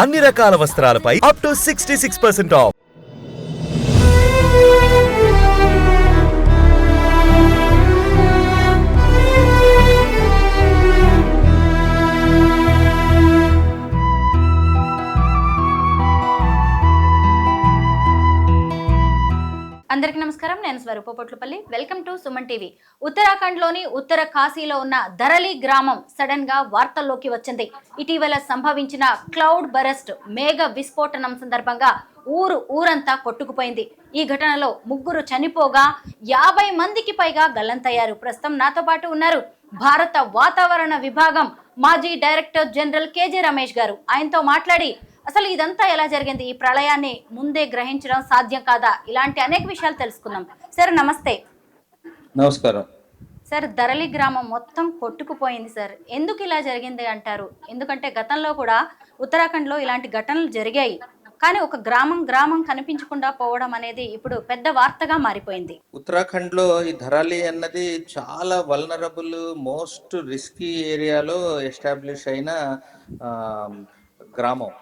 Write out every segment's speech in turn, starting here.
అన్ని రకాల వస్త్రాలపై up to sixty six percent off అందరికీ నమస్కారం. నేను Swarupa Potlapalli. Welcome to Suman TV. ఉత్తరాఖండ్లోని ఉత్తర కాశీలో ఉన్న ధరలి గ్రామం సడన్గా వార్తల్లోకి వచ్చింది. ఇటీవల సంభవించిన క్లౌడ్ బరస్ట్ మేఘ విస్ఫోటనం సందర్భంగా ఊరు ఊరంతా కొట్టుకుపోయింది. ఈ ఘటనలో ముగ్గురు చనిపోగా యాభై మందికి పైగా గల్లంతయ్యారు ప్రస్తుతం నాతో పాటు ఉన్నారు భారత వాతావరణ విభాగం మాజీ డైరెక్టర్ జనరల్ కేజే రమేష్ గారు. ఆయనతో మాట్లాడి అసలు ఇదంతా ఎలా జరిగింది? ఈ ప్రళయాన్ని ముందే గ్రహించడం సాధ్యం కాదా? ఇలాంటి అనేక విషయాలు తెలుసుకుందాం. సార్ నమస్తే. నమస్కారం. సార్ ధరలి గ్రామం మొత్తం కొట్టుకుపోయింది సార్. ఎందుకు ఇలా జరిగింది అంటారు? ఎందుకంటే గతంలో కూడా ఉత్తరాఖండ్లో ఇలాంటి ఘటనలు జరిగాయి. కానీ ఒక గ్రామం గ్రామం కనిపించకుండా పోవడం అనేది ఇప్పుడు పెద్ద వార్తగా మారిపోయింది. ఉత్తరాఖండ్లో ఈ ధరాలి అన్నది చాలా వల్నరబుల్ మోస్ట్ రిస్కీ ఏరియాలో ఎస్టాబ్లిష్ అయిన గ్రామం.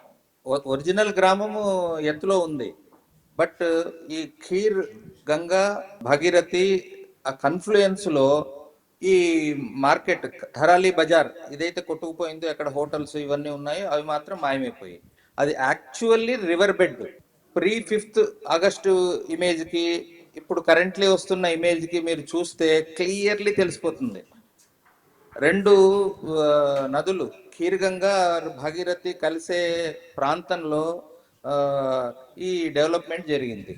ఒరిజినల్ గ్రామము ఎత్తులో ఉంది. బట్ ఈ ఖీర్ గంగా భగీరథి ఆ కన్ఫ్లుయెన్స్లో ఈ మార్కెట్ ధరాలి బజార్ ఇదైతే కొట్టుకుపోయిందో ఎక్కడ హోటల్స్ ఇవన్నీ ఉన్నాయో అవి మాత్రం మాయమైపోయాయి. అది actually river bed. Pre fifth August ఇమేజ్కి ఇప్పుడు కరెంట్లీ వస్తున్న ఇమేజ్కి మీరు చూస్తే క్లియర్లీ తెలిసిపోతుంది. రెండు నదులు ఖీర్గంగా భాగీరథి కలిసే ప్రాంతంలో ఈ డెవలప్మెంట్ జరిగింది.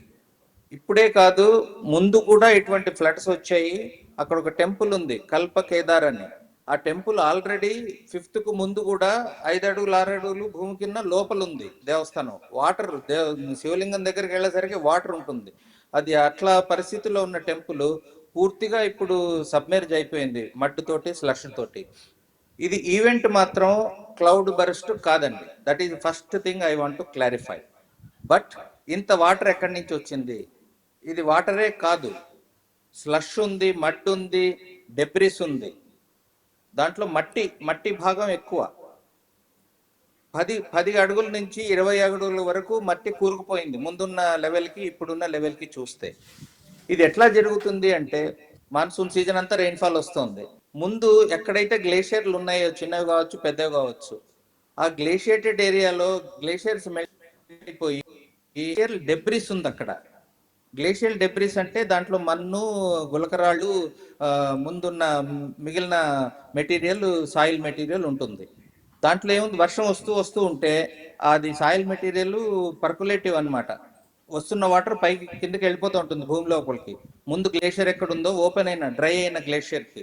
ఇప్పుడే కాదు ముందు కూడా ఇటువంటి ఫ్లడ్స్ వచ్చాయి. అక్కడ ఒక టెంపుల్ ఉంది కల్ప కేదార్ అని. ఆ టెంపుల్ ఆల్రెడీ ఫిఫ్త్కు ముందు కూడా ఐదు అడుగులు ఆరు అడుగులు భూమి కింద లోపల ఉంది దేవస్థానం. వాటర్ దేవ శివలింగం దగ్గరికి వెళ్ళేసరికి వాటర్ ఉంటుంది. అది అట్లా పరిస్థితిలో ఉన్న టెంపుల్ పూర్తిగా ఇప్పుడు సబ్మెర్జ్ అయిపోయింది మట్టుతోటి స్లష్ తోటి ఇది ఈవెంట్ మాత్రం క్లౌడ్ బరస్ట్ కాదండి. That is first thing I want to clarify but ఇంత వాటర్ ఎక్కడి నుంచి వచ్చింది? ఇది వాటరే కాదు. స్లష్ ఉంది మట్టి ఉంది డెబ్రిస్ ఉంది. దాంట్లో మట్టి మట్టి భాగం ఎక్కువ. పది పది అడుగుల నుంచి ఇరవై అడుగుల వరకు మట్టి కూరుకుపోయింది. ముందున్న లెవెల్కి ఇప్పుడున్న లెవెల్కి చూస్తే. ఇది ఎట్లా జరుగుతుంది అంటే మాన్సూన్ సీజన్ అంతా రెయిన్ఫాల్ వస్తుంది. ముందు ఎక్కడైతే గ్లేషియర్లు ఉన్నాయో చిన్నవి కావచ్చు పెద్దవి కావచ్చు ఆ గ్లేషియేటెడ్ ఏరియాలో గ్లేషియర్స్ అయిపోయి గ్లేషియర్ డెబ్రిస్ ఉంది అక్కడ. గ్లేషియల్ డెబ్రిస్ అంటే దాంట్లో మన్ను గులకరాళ్ళు ముందున్న మిగిలిన మెటీరియల్ సాయిల్ మెటీరియల్ ఉంటుంది. దాంట్లో ఏముంది? వర్షం వస్తూ వస్తూ ఉంటే అది సాయిల్ మెటీరియల్ పర్కులేటివ్ అన్నమాట. వస్తున్న వాటర్ పైకి కిందకి వెళ్ళిపోతూ ఉంటుంది భూమి లోపలికి. ముందు గ్లేషియర్ ఎక్కడ ఉందో ఓపెన్ అయిన డ్రై అయిన గ్లేషియర్కి.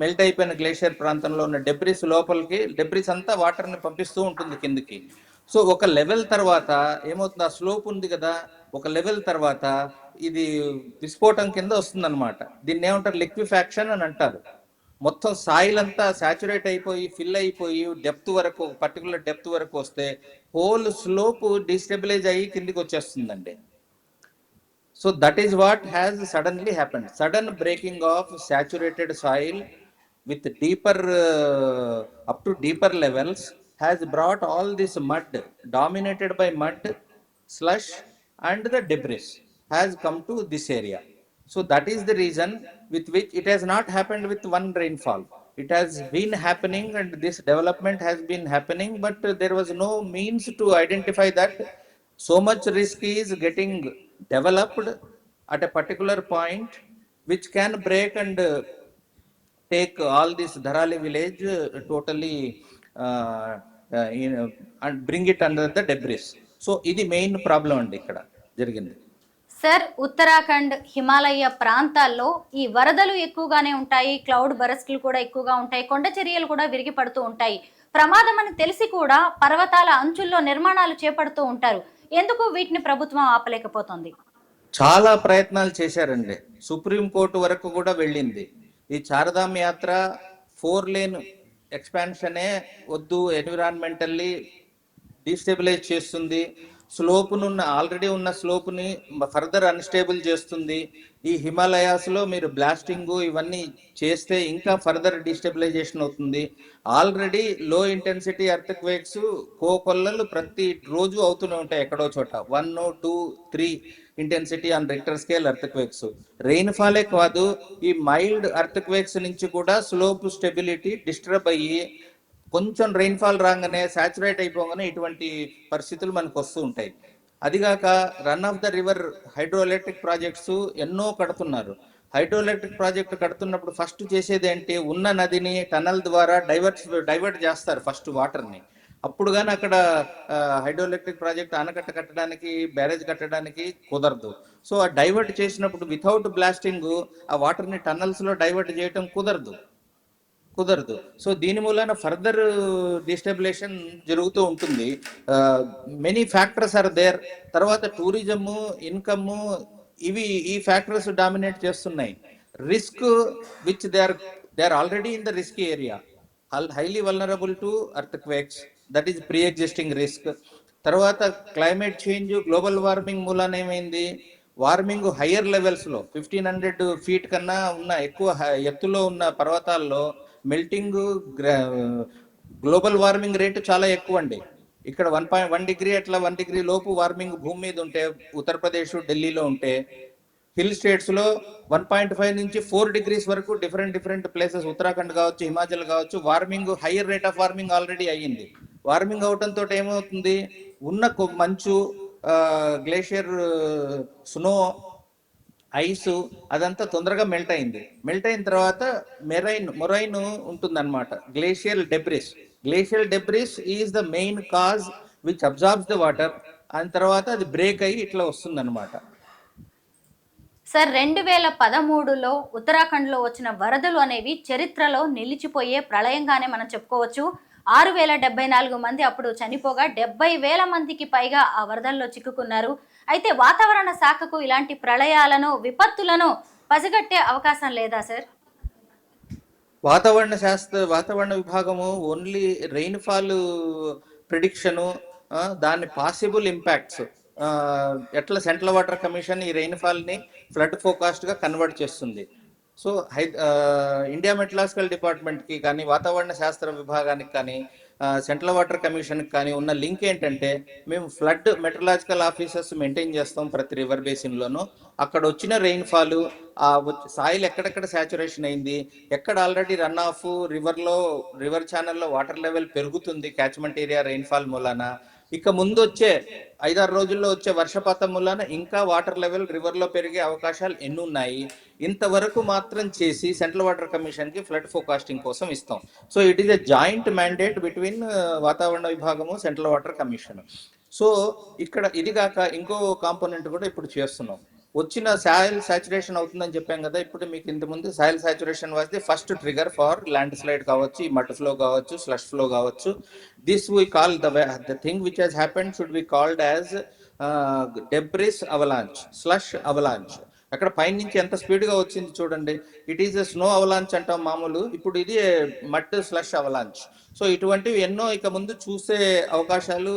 మెల్ట్ అయిపోయిన గ్లేషియర్ ప్రాంతంలో ఉన్న డెబ్రిస్ లోపలికి డెబ్రిస్ అంతా వాటర్ని పంపిస్తూ ఉంటుంది కిందకి. సో ఒక లెవెల్ తర్వాత ఏమవుతుంది? ఆ స్లోప్ ఉంది కదా ఒక లెవెల్ తర్వాత ఇది విస్ఫోటం కింద వస్తుంది అనమాట దీన్ని ఏమంటారు? లిక్విఫాక్షన్ అని అంటారు. మొత్తం సాయిల్ అంతా సాచురేట్ అయిపోయి ఫిల్ అయిపోయి డెప్త్ వరకు పర్టికులర్ డెప్త్ వరకు వస్తే హోల్ స్లోప్ డిస్టెబిలైజ్ అయ్యి కిందికి వచ్చేస్తుందండి. So that is what has suddenly happened. Sudden breaking of saturated soil with deeper, uh, up to deeper levels has brought all this mud, dominated by mud, slush and the debris has come to this area. So that is the reason with which it has not happened with one rainfall. It has been happening and this development has been happening, but there was no means to identify that so much risk is getting developed at a particular point which can break and uh, take all this Dharali village uh, totally uh, uh, in, uh, and bring it under the debris. So ఇది main problem అండి ఇక్కడ జరిగింది. Sir Uttarakhand Himalaya ప్రాంతాల్లో ఈ వరదలు ఎక్కువగానే ఉంటాయి cloud బరస్ట్లు కూడా ఎక్కువగా ఉంటాయి కొండ చర్యలు కూడా విరిగి పడుతూ ఉంటాయి. ప్రమాదం అని తెలిసి కూడా పర్వతాల అంచుల్లో నిర్మాణాలు చేపడుతూ ఉంటారు. ఎందుకు వీటిని ప్రభుత్వం ఆపలేకపోతుంది? చాలా ప్రయత్నాలు చేశారండి. సుప్రీంకోర్టు వరకు కూడా వెళ్ళింది. ఈ చారధామ్ యాత్ర ఫోర్ లేన్ ఎక్స్పాన్షనే వద్దు ఎన్విరాన్మెంటల్లీ డిస్టెబిలైజ్ చేస్తుంది. స్లోపునున్న ఆల్రెడీ ఉన్న స్లోప్ని ఫర్దర్ అన్స్టేబుల్ చేస్తుంది. ఈ హిమాలయాస్లో మీరు బ్లాస్టింగ్ ఇవన్నీ చేస్తే ఇంకా ఫర్దర్ డిస్టెబిలైజేషన్ అవుతుంది. ఆల్రెడీ లో ఇంటెన్సిటీ అర్త్ క్వేక్స్ కోకొల్లలు ప్రతి రోజు అవుతూనే ఉంటాయి ఎక్కడో చోట. One two three intensity on Richter scale earthquakes రెయిన్ఫాలే కాదు ఈ మైల్డ్ అర్త్ క్వేక్స్ నుంచి కూడా స్లోప్ స్టెబిలిటీ డిస్టర్బ్ అయ్యి కొంచెం రెయిన్ఫాల్ రాగానే సాచురేట్ అయిపోగానే ఇటువంటి పరిస్థితులు మనకు వస్తూ ఉంటాయి. అదిగాక run off the river hydroelectric projects ఎన్నో కడుతున్నారు. హైడ్రో ఎలక్ట్రిక్ ప్రాజెక్ట్ కడుతున్నప్పుడు ఫస్ట్ చేసేది ఏంటి? ఉన్న నదిని టనల్ ద్వారా డైవర్ట్ డైవర్ట్ చేస్తారు ఫస్ట్ వాటర్ని అప్పుడు కానీ అక్కడ హైడ్రో ఎలక్ట్రిక్ ప్రాజెక్ట్ ఆనకట్ట కట్టడానికి బ్యారేజ్ కట్టడానికి కుదరదు. సో ఆ డైవర్ట్ చేసినప్పుడు వితౌట్ బ్లాస్టింగ్ ఆ వాటర్ని టనల్స్లో డైవర్ట్ చేయటం కుదరదు. కుదరదు. సో దీని మూలన ఫర్దర్ డిస్టెబిలేషన్ జరుగుతూ ఉంటుంది. మెనీ ఫ్యాక్టర్స్ ఆర్ దేర్ తర్వాత టూరిజము ఇన్కమ్ ఇవి ఈ ఫ్యాక్టర్స్ డామినేట్ చేస్తున్నాయి. Risk which they are they are already in the risk area highly vulnerable to earthquakes that is pre existing risk తర్వాత climate change global warming మూలాన ఏమైంది? Warming higher లెవెల్స్లో fifteen hundred feet కన్నా ఉన్న ఎక్కువ ఎత్తులో ఉన్న పర్వతాల్లో మెల్టింగ్ గ్లోబల్ వార్మింగ్ రేటు చాలా ఎక్కువ అండి ఇక్కడ వన్ పాయింట్ వన్ డిగ్రీ అట్లా వన్ డిగ్రీ లోపు వార్మింగ్ భూమి మీద ఉంటే ఉత్తరప్రదేశ్ ఢిల్లీలో ఉంటే హిల్ స్టేట్స్లో వన్ పాయింట్ ఫైవ్ నుంచి ఫోర్ డిగ్రీస్ వరకు డిఫరెంట్ డిఫరెంట్ ప్లేసెస్ ఉత్తరాఖండ్ కావచ్చు హిమాచల్ కావచ్చు warming higher rate of warming already అయ్యింది. వార్మింగ్ అవటంతో ఏమవుతుంది? ఉన్న మంచు గ్లేషియర్ స్నో ఐసు అదంతా తొందరగా మెల్ట్ అయింది. మెల్ట్ అయిన తర్వాత మెరైన్ మొరైన్ ఉంటుందన్నమాట. Glacial debris glacial debris is the main cause which absorbs the water దాని తర్వాత అది బ్రేక్ అయ్యి ఇట్లా వస్తుందన్నమాట. సార్ రెండు వేల పదమూడులో ఉత్తరాఖండ్లో వచ్చిన వరదలు అనేవి చరిత్రలో నిలిచిపోయే ప్రళయంగానే మనం చెప్పుకోవచ్చు. ఆరు వేల డెబ్బై నాలుగు మంది అప్పుడు చనిపోగా డెబ్బై వేల మందికి పైగా ఆ వరదల్లో చిక్కుకున్నారు. అయితే వాతావరణ శాఖకు ఇలాంటి ప్రళయాలను విపత్తులను పసిగట్టే అవకాశం లేదా సార్? వాతావరణ శాస్త్ర వాతావరణ విభాగము ఓన్లీ రెయిన్ఫాల్ ప్రిడిక్షను దాని పాసిబుల్ ఇంపాక్ట్స్ ఎట్లా సెంట్రల్ వాటర్ కమిషన్ ఈ రెయిన్ఫాల్ని ఫ్లడ్ ఫోకాస్ట్గా కన్వర్ట్ చేస్తుంది. సో హై ఇండియా మెటలాజికల్ డిపార్ట్మెంట్కి కానీ వాతావరణ శాస్త్ర విభాగానికి కానీ సెంట్రల్ వాటర్ కమిషన్కి కానీ ఉన్న లింక్ ఏంటంటే మేము ఫ్లడ్ మెటలాజికల్ ఆఫీసర్స్ మెయింటైన్ చేస్తాం ప్రతి రివర్ బేసిన్లోను అక్కడ వచ్చిన రెయిన్ఫాల్ ఆ సాయిల్ ఎక్కడెక్కడ సాచురేషన్ అయింది ఎక్కడ ఆల్రెడీ రన్ ఆఫ్ రివర్లో రివర్ ఛానల్లో వాటర్ లెవెల్ పెరుగుతుంది క్యాచ్మెంట్ ఏరియా రెయిన్ఫాల్ మూలాన. ఇక ముందు వచ్చే ఐదారు రోజుల్లో వచ్చే వర్షపాతం వలన ఇంకా వాటర్ లెవెల్ రివర్లో పెరిగే అవకాశాలు ఎన్ని ఉన్నాయి ఇంతవరకు మాత్రం చేసి సెంట్రల్ వాటర్ కమిషన్కి ఫ్లడ్ ఫోకాస్టింగ్ కోసం ఇస్తాం. So it is a joint mandate between వాతావరణ విభాగము సెంట్రల్ వాటర్ కమిషన్. సో ఇక్కడ ఇది కాక ఇంకో కాంపోనెంట్ కూడా ఇప్పుడు చేస్తున్నాం. వచ్చిన సాయిల్ సాచురేషన్ అవుతుందని చెప్పాం కదా ఇప్పుడు మీకు ఇంతకుముందు soil saturation was the first trigger for landslide కావచ్చు ఈ మడ్ ఫ్లో కావచ్చు స్లష్ ఫ్లో కావచ్చు. This we call the the thing which has happen should be called as debris avalanche slush avalanche అక్కడ పైనుంచి ఎంత స్పీడ్గా వచ్చింది చూడండి. ఇట్ ఈస్ స్నో అవలాంచ్ అంటాం మామూలు. ఇప్పుడు ఇది మడ్ స్లష్ అవలాంచ్ సో ఇటువంటివి ఎన్నో ఇక ముందు చూసే అవకాశాలు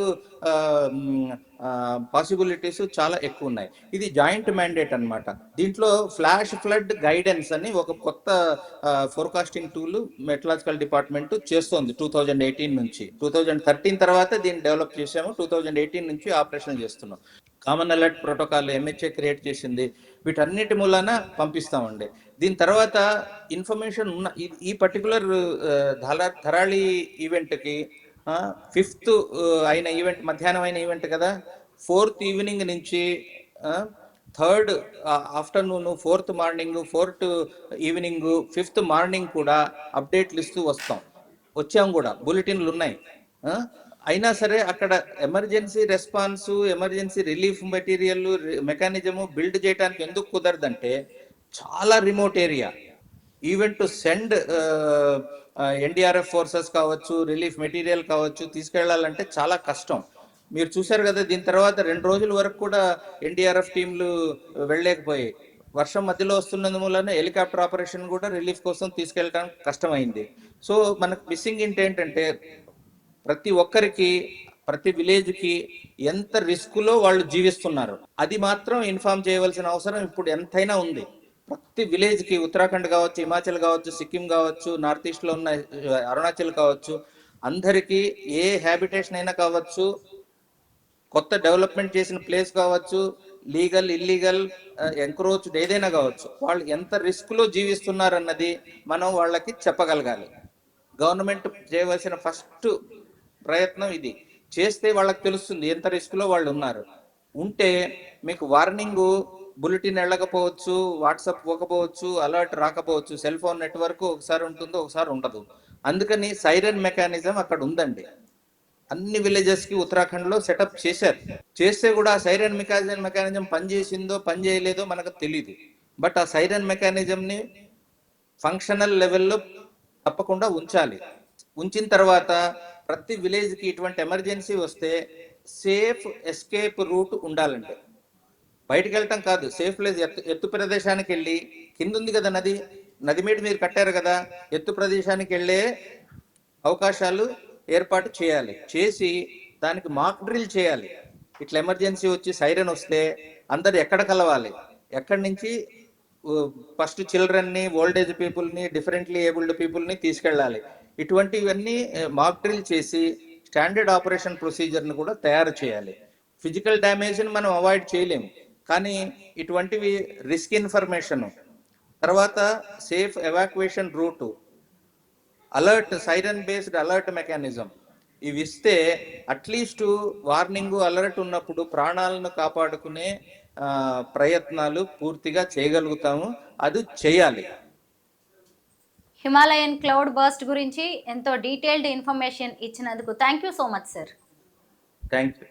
పాసిబిలిటీస్ చాలా ఎక్కువ ఉన్నాయి ఇది జాయింట్ మ్యాండేట్ అన్నమాట. దీంట్లో ఫ్లాష్ ఫ్లడ్ గైడెన్స్ అని ఒక కొత్త ఫోర్కాస్టింగ్ టూల్ మెటలాజికల్ డిపార్ట్మెంట్ చేస్తోంది టూ థౌజండ్ ఎయిటీన్ నుంచి. టూ థౌజండ్ థర్టీన్ తర్వాత దీన్ని డెవలప్ చేసాము టూ థౌజండ్ ఎయిటీన్ నుంచి ఆపరేషన్ చేస్తున్నాం. Common alert protocol MHA create చేసింది. వీటన్నిటి మూలాన పంపిస్తామండి దీని తర్వాత ఇన్ఫర్మేషన్ ఉన్న ఈ- ఈ పర్టికులర్ ధరా ధరాళి ఈవెంట్కి ఫిఫ్త్ అయిన ఈవెంట్ మధ్యాహ్నం అయిన ఈవెంట్ కదా ఫోర్త్ ఈవినింగ్ నుంచి third afternoon fourth morning fourth evening fifth morning కూడా అప్డేట్లు ఇస్తూ వస్తాం. వచ్చాం కూడా బులెటిన్లు ఉన్నాయి. అయినా సరే అక్కడ emergency response emergency relief material mechanism build చేయడానికి ఎందుకు కుదరదంటే చాలా remote area. Even to send NDRF forces కావచ్చు రిలీఫ్ మెటీరియల్ కావచ్చు తీసుకెళ్ళాలంటే చాలా కష్టం. మీరు చూశారు కదా దీని తర్వాత రెండు రోజుల వరకు కూడా ఎన్డీఆర్ఎఫ్ టీంలు వెళ్ళలేకపోయాయి. వర్షం మధ్యలో వస్తున్నందు మూలన హెలికాప్టర్ ఆపరేషన్ కూడా రిలీఫ్ కోసం తీసుకెళ్ళడానికి కష్టమైంది. సో మనకు మిస్సింగ్ ఏంటంటే ప్రతి ఒక్కరికి ప్రతి విలేజ్కి ఎంత రిస్క్లో వాళ్ళు జీవిస్తున్నారు. అది మాత్రం ఇన్ఫార్మ్ చేయవలసిన అవసరం ఇప్పుడు ఎంతైనా ఉంది. ప్రతి విలేజ్కి ఉత్తరాఖండ్ కావచ్చు హిమాచల్ కావచ్చు సిక్కిం కావచ్చు నార్త్ ఈస్ట్లో ఉన్న అరుణాచల్ కావచ్చు అందరికీ ఏ హ్యాబిటేషన్ అయినా కావచ్చు కొత్త డెవలప్మెంట్ చేసిన ప్లేస్ కావచ్చు లీగల్ ఇల్లీగల్ ఎంక్రోచ్ ఏదైనా కావచ్చు వాళ్ళు ఎంత రిస్క్లో జీవిస్తున్నారన్నది మనం వాళ్ళకి చెప్పగలగాలి. గవర్నమెంట్ చేయవలసిన ఫస్ట్ ప్రయత్నం ఇది. చేస్తే వాళ్ళకి తెలుస్తుంది ఎంత రిస్క్లో వాళ్ళు ఉన్నారు ఉంటే మీకు వార్నింగ్ బులెటిన్ వెళ్ళకపోవచ్చు వాట్సాప్ పోకపోవచ్చు అలర్ట్ రాకపోవచ్చు సెల్ ఫోన్ నెట్వర్క్ ఒకసారి ఉంటుందో ఒకసారి ఉండదు. అందుకని సైరన్ మెకానిజం అక్కడ ఉందండి. అన్ని విలేజెస్కి ఉత్తరాఖండ్లో సెటప్ చేశారు. చేస్తే కూడా ఆ సైరన్ మెకానిజం మెకానిజం పనిచేసిందో పనిచేయలేదో మనకు తెలియదు బట్ ఆ సైరన్ మెకానిజం ని ఫంక్షనల్ లెవెల్లో తప్పకుండా ఉంచాలి. ఉంచిన తర్వాత ప్రతి విలేజ్కి ఇటువంటి ఎమర్జెన్సీ వస్తే సేఫ్ ఎస్కేప్ రూట్ ఉండాలంటే. బయటకు వెళ్ళటం కాదు సేఫ్ ప్లేస్ ఎత్తు ఎత్తు ప్రదేశానికి వెళ్ళి కింద ఉంది కదా నది నది మీద మీరు కట్టారు కదా ఎత్తు ప్రదేశానికి వెళ్ళే అవకాశాలు ఏర్పాటు చేయాలి. చేసి దానికి మాక్ డ్రిల్ చేయాలి. ఇట్లా ఎమర్జెన్సీ వచ్చి సైరన్ వస్తే అందరు ఎక్కడ కలవాలి? ఎక్కడి నుంచి ఫస్ట్ చిల్డ్రన్ని ఓల్డేజ్ పీపుల్ని డిఫరెంట్లీ ఏబుల్డ్ పీపుల్ని తీసుకెళ్ళాలి. ఇటువంటివన్నీ మాక్ డ్రిల్ చేసి స్టాండర్డ్ ఆపరేషన్ ప్రొసీజర్ని కూడా తయారు చేయాలి. ఫిజికల్ డ్యామేజ్ని మనం అవాయిడ్ చేయలేము. కానీ ఇటువంటివి రిస్క్ ఇన్ఫర్మేషన్ తర్వాత safe evacuation route alert siren based alert mechanism ఇవి ఇస్తే అట్లీస్ట్ వార్నింగ్ అలర్ట్ ఉన్నప్పుడు ప్రాణాలను కాపాడుకునే ప్రయత్నాలు పూర్తిగా చేయగలుగుతాము. అది చేయాలి. హిమాలయన్ క్లౌడ్ బర్స్ట్ గురించి ఎంతో డీటెయిల్డ్ ఇన్ఫర్మేషన్ ఇచ్చినందుకు thank you so much sir. Thank you.